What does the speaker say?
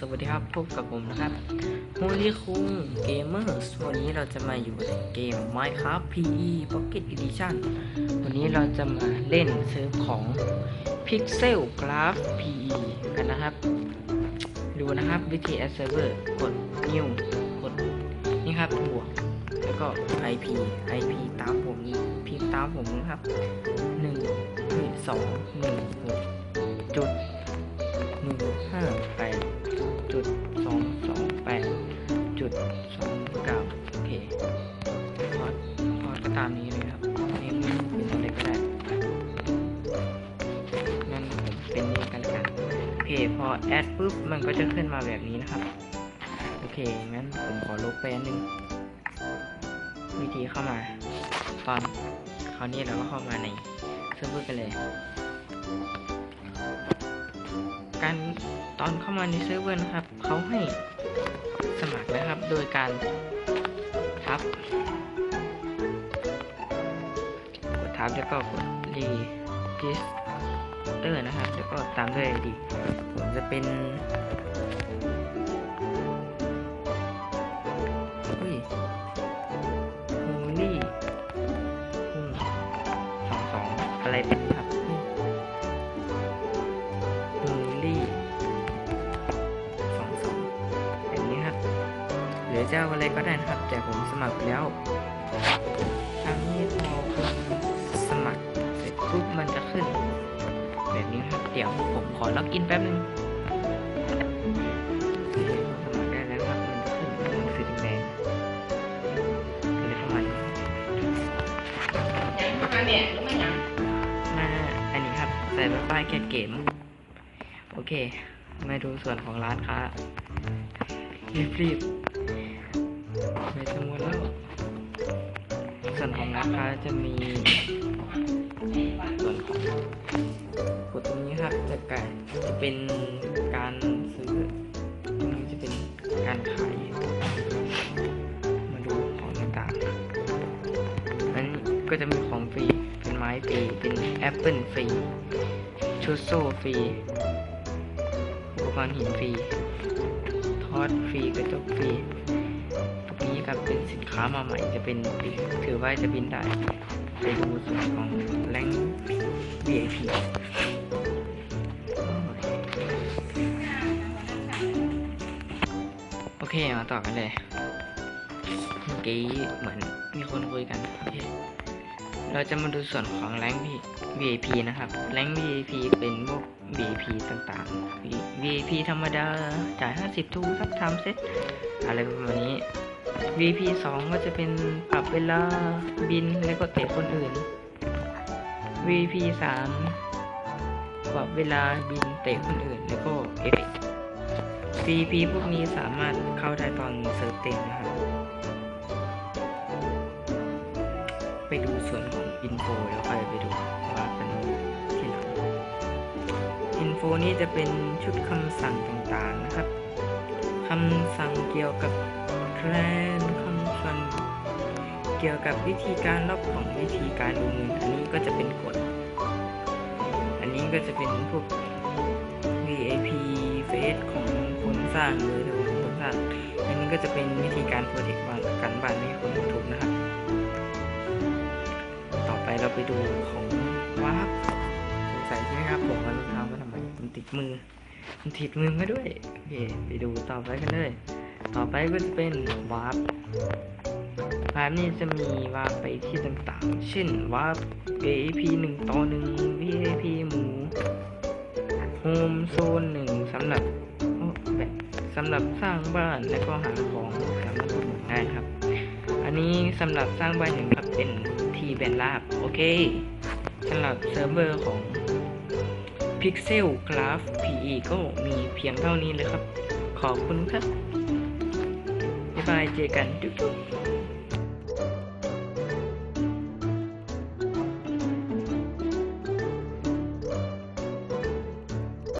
สวัสดีครับพบกับผมนะครับโมลี่คุงเกมเมอร์สวันนี้เราจะมาอยู่ในเกม Minecraft PE Pocket Edition วันนี้เราจะมาเล่นเซิร์ฟของ Pixel Graph PE กันนะครับ ดูนะครับวิธี add server กด new กดนี่ครับบวกแล้วก็ IP IP ตามผมนี้พิมพ์ตามผมนะครับ1 2 1 6จุด1 5 8 เป็นนี่กันละกันโอเคพอแอดปุ๊บมันก็จะขึ้นมาแบบนี้นะครับ โอเคงั้นผมขอลบไปอันนึงวิธีเข้ามาตอนคราวนี้เราก็เข้ามาในเซิร์ฟเวอร์กันเลย การตอนเข้ามาในเซิร์ฟเวอร์นะครับเขาให้สมัครนะครับ โดยการทับกดทับแล้วก็กดรีจิส เตอร์นะครับแล้วก็ตามด้วย ID ผมจะเป็นเฮ้ยฮูลี่สองสองอะไรเป็นครับนี่ฮูลี่สองสองแบบนี้ครับ หรือจะเอาอะไรก็ได้นะครับ แต่ผมสมัครแล้ว ขอล็อกอินแป๊บนึงสมัครได้แล้วครับมันจะขึ้นเป็นสีแดงๆอะไรประมาณนี้ยังมาเนี่ยรือไม่ยังมาอันนี้ครับ ใส่ป้ายแค่เกมโอเค มาดูส่วนของร้านค้ารีบๆไม่จะมัวแล้วส่วนของร้านค้าจะมีส่วนของ กดตรงนี้ครับจะกลายจะเป็นการซื้อตรงนี้จะเป็นการขายมาดูของต่างๆอันนี้ก็จะมีของฟรีเป็นไม้ฟรีเป็นแอปเปิลฟรีชุดโซ่ฟรีอุปกรณ์หินฟรีทอดฟรีกระจกฟรีพวกนี้ครับเป็นสินค้ามาใหม่จะเป็นถือว่าจะบินได้ ไปดูส่วนของแรง VIP โอเค มาต่อกันเลยเมื่อกี้เหมือนมีคนคุยกันโอเคเราจะมาดูส่วนของแรง VIP นะครับแรง VIP เป็นพวก VIP ต่างๆ VIP ธรรมดา จ่าย 50ทูครับทำเซ็ตอะไรประมาณนี้ VP 2 ก็จะเป็นปรับเวลาบินแล้วก็เตะคนอื่น V.P. 3 ปรับเวลาบินเตะคนอื่น แล้วก็เอฟ VP พวกนี้สามารถเข้าได้ตอนเซิร์ฟเต็มนะครับ ไปดูส่วนของอินโฟแล้วค่อยไปดูว่าเป็นที่หลังอินโฟนี้จะเป็นชุดคำสั่งต่างๆนะครับ คำสั่งเกี่ยวกับแคลนคำสั่งเกี่ยวกับวิธีการรับของวิธีการโอนเงินอันนี้ก็จะเป็นกฎ อันนี้ก็จะเป็นพวก VIP เฟสของคนสร้างหรือของคนสร้างอันนี้ก็จะเป็นวิธีการโปรเทคบ้านกันบ้านไม่ให้คนดูถูกนะครับ ต่อไปเราไปดูของวาร์ปสงสัยใช่ไหมครับผมเอารองเท้ามาทำไมมันติดมือ มันติดมือมาด้วยโอเคไปดูต่อไปกันเลย ต่อไปก็จะเป็นวาร์ปวาร์ปนี่จะมีวาร์ปไปที่ต่างๆ เช่นวาร์ป VIP 1ต่อ1 VIP หมูโฮมโซนหนึ่งสำหรับแบบสำหรับสร้างบ้านและก็หาของสามารถพูดหนุนได้ครับ อันนี้สำหรับสร้างบ้านอย่งครับเป็นทีแบนลาบโอเคสำหรับเซิร์ฟเวอร์ของ Pixel Graph PE ก็มีเพียงเท่านี้เลยครับ ขอบคุณครับ บ๊ายบายเจอกันจุ๊บ